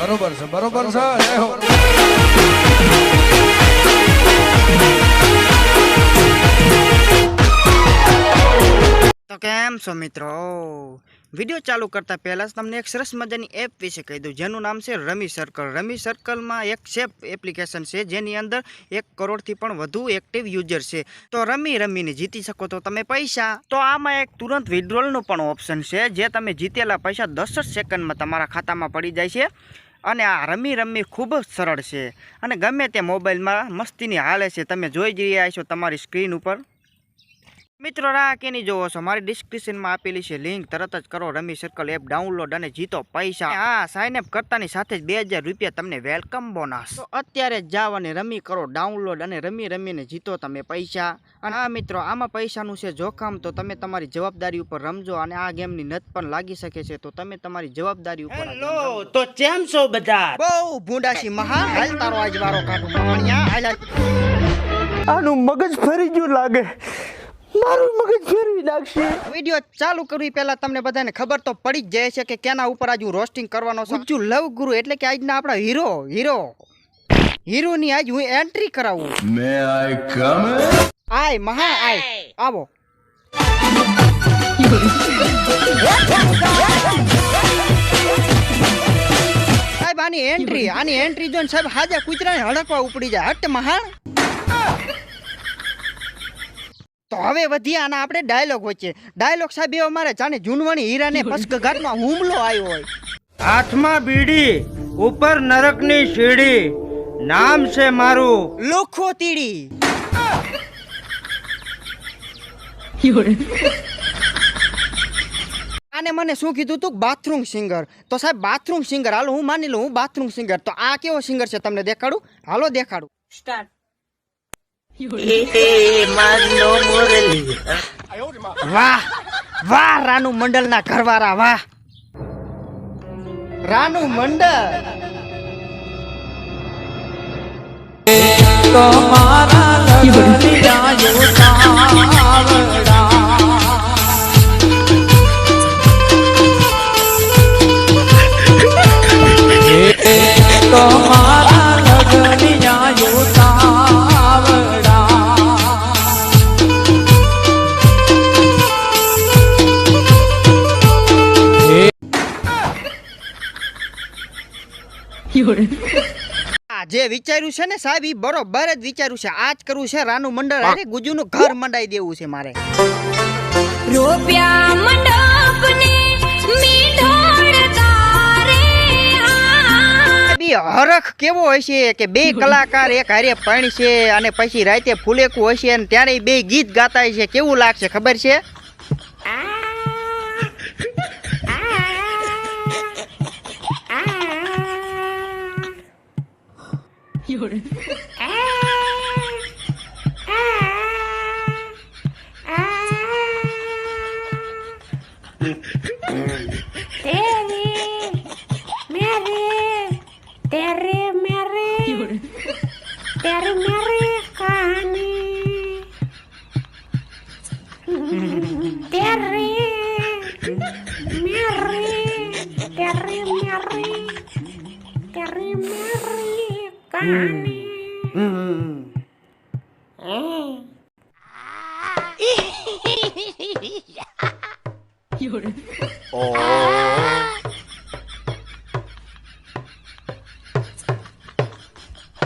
બરોબર છે બરોબર છે તો કેમ છો મિત્રો? વીડિયો ચાલુ કરતા પહેલાં જ તમને એક સરસ મજાની એપ વિશે કહી દઉં, જેનું નામ છે રમી સર્કલ રમી સર્કલમાં એક સેફ એપ્લિકેશન છે, જેની અંદર એક કરોડથી પણ વધુ એક્ટિવ યુઝર છે. તો રમી રમીને જીતી શકો તો તમે પૈસા. તો આમાં એક તુરંત વિડ્રોલનું પણ ઓપ્શન છે, જે તમે જીતેલા પૈસા દસ જ સેકન્ડમાં તમારા ખાતામાં પડી જાય છે. અને આ રમી રમી ખૂબ જ સરળ છે. અને ગમે તે મોબાઈલમાં મસ્તીની હાલે છે, તમે જોઈ જ રહ્યા છો તમારી સ્ક્રીન ઉપર. મિત્રો રાહ કેની જોવો છો? મારી ડિસ્ક્રિપ્શનમાં આપેલી છે લિંક તરત જ કરો રમી સર્કલ એપ ડાઉનલોડ અને જીતો પૈસા. હા સાઇન અપ કરતાની સાથે જ બે હજાર રૂપિયા તમને વેલકમ બોનસ તો અત્યારે જ જાઓ અને રમી કરો ડાઉનલોડ અને રમી રમીને જીતો તમે પૈસા. અને આ મિત્રો આમાં પૈસાનું છે જોખમ તો તમે તમારી જવાબદારી ઉપર રમજો અને આ ગેમની નત પણ લાગી શકે છે તો તમે તમારી જવાબદારી ઉપર આ તો કેમ છો બધા? બહુ ભૂંડાશી મહા હાલ તારો આજ વારો કાઢું. હાલ હાલ. આનું મગજ ફરી ગયું લાગે. મારું મગજ ફેરવી નાખશે. વિડિયો ચાલુ કરવી પહેલા તમને બધાને ખબર તો પડી જ જાય છે કે કેના ઉપર આજ હું રોસ્ટિંગ કરવાનો છું. ગુજ્જુ લવ ગુરુ એટલે કે આજના આપણા હીરો હીરો હીરોની આજ હું એન્ટ્રી કરાવું. મે આઈ કમ આય મહા આય. આવો. સાહેબ આની એન્ટ્રી આની એન્ટ્રી જોઈને સાહેબ હાજા કૂતરાને હડકવા ઉપડી જાય. હટ મહાણ તો હવે વધ્યા અને આપણે ડાયલોગ વચ્ચે. ડાયલોગ સાહેબ એવો મારે જાણે જૂનવાણી હીરાને પસઘાટમાં હુમલો આવ્યો હોય. હાથમાં બીડી ઉપર નરકની સીડી. નામ છે મારું. લોખો તીડી. આને મને શું કીધું તું? બાથરૂમ સિંગર તો સાહેબ બાથરૂમ સિંગર હાલો હું માની લઉં હું બાથરૂમ સિંગર તો આ કેવો સિંગર છે? તમને દેખાડું? હાલો દેખાડું. વાહ વાહ રાનુ મંડલના ઘરવાળા વાહ. રાનુ મંડળ. આ જે વિચાર્યું છે ને સાહેબ એ બરોબર જ વિચાર્યું છે. આજ કરવું છે રાનુ મંડળ. અરે ગુજુનું ઘર મંડાઈ દેવું છે મારે. રૂપિયા મંડપને આ. હરખ કેવો હશે કે બે કલાકાર એક હારે પણ છે અને પછી રાતે ફૂલેકું હશે અને ત્યારે બે ગીત ગાતા હશે કેવું લાગશે? ખબર છે? તેરે મેરે તેરે મેરે તેરે મેરે કહાની તેરે મેરે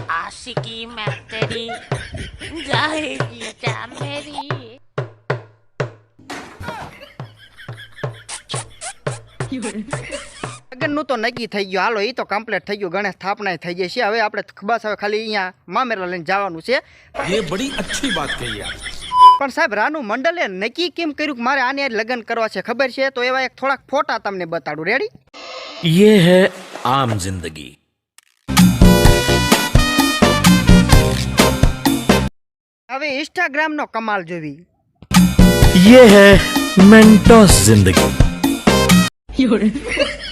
आशिकी मैं तेरी जाएगी क्या मेरी મકાનનું તો નક્કી થઈ ગયું. હાલો એ તો કમ્પ્લીટ થઈ ગયું. ગણેશ સ્થાપના થઈ જશે. હવે આપણે બસ હવે ખાલી અહીંયા મામેરા લઈને જવાનું છે. એ બડી અચ્છી વાત કહી પણ સાહેબ રાનુ મંડલે નક્કી કેમ કર્યું કે મારે આને લગ્ન કરવા છે ખબર છે? તો એવા એક થોડાક ફોટા તમને બતાડું. રેડી યે હે આમ જિંદગી. હવે ઇન્સ્ટાગ્રામ નો કમાલ જોવી. યે હે મેન્ટોસ જિંદગી.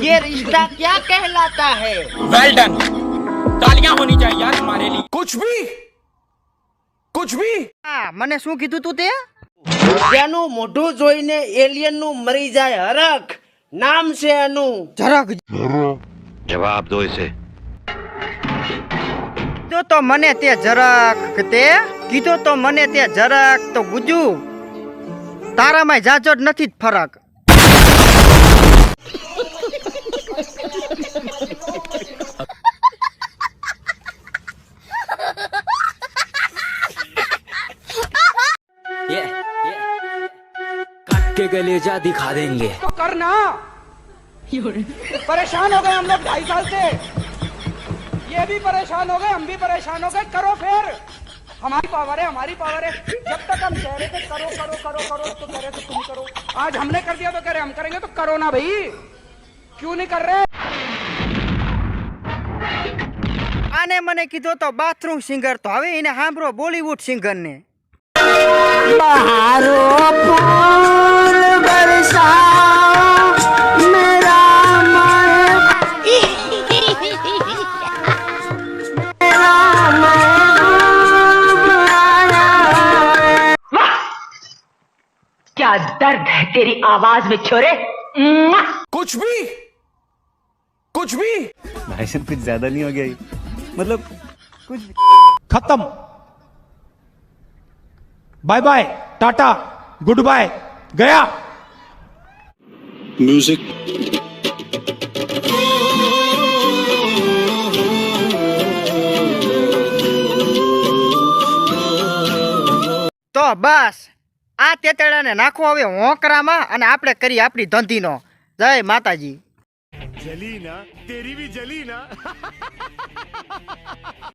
ये रिश्ता क्या कहलाता है वेल डन तालियां होनी चाहिए यार हमारे लिए कुछ भी कुछ भी હા મને શું કીધું તું તે જેનું મોઢું જોઈને એલિયન નું મરી જાય હરખ નામ છે એનું જરાક જવાબ દો इसे કીધું તો મને તે જરાક કે તે કીધું તો મને તે જરાક તો ગુજુ તારામાં જાજો જ નથી જ ફરક के कलेजा दिखा देंगे तो करना परेशान हो गए हम लोग ढाई साल से ये भी परेशान हो गए हम भी परेशान हो गए करो फिर हमारी पावर है हमारी पावर है जब तक हम कह रहे थे करो करो करो करो तो कह रहे थे तुम करो आज हमने कर दिया तो कह रहे हम करेंगे तो करो ना भाई क्यों नहीं कर रहे આને મને કીધો તો બાથરૂમ સિંગર તો હવે એને સાંભળો બોલીવુડ સિંગર ને क्या दर्द है तेरी आवाज़ में छोरे? कुछ भी कुछ भी। भाई कुछ ज़्यादा नहीं हो गया मतलब कुछ खत्म। Bye bye tata good bye गया। તો બસ. આ તેતડાને નાખો હવે હોંકરામાં અને આપણે કરી આપણી ધંધીનો. જય માતાજી.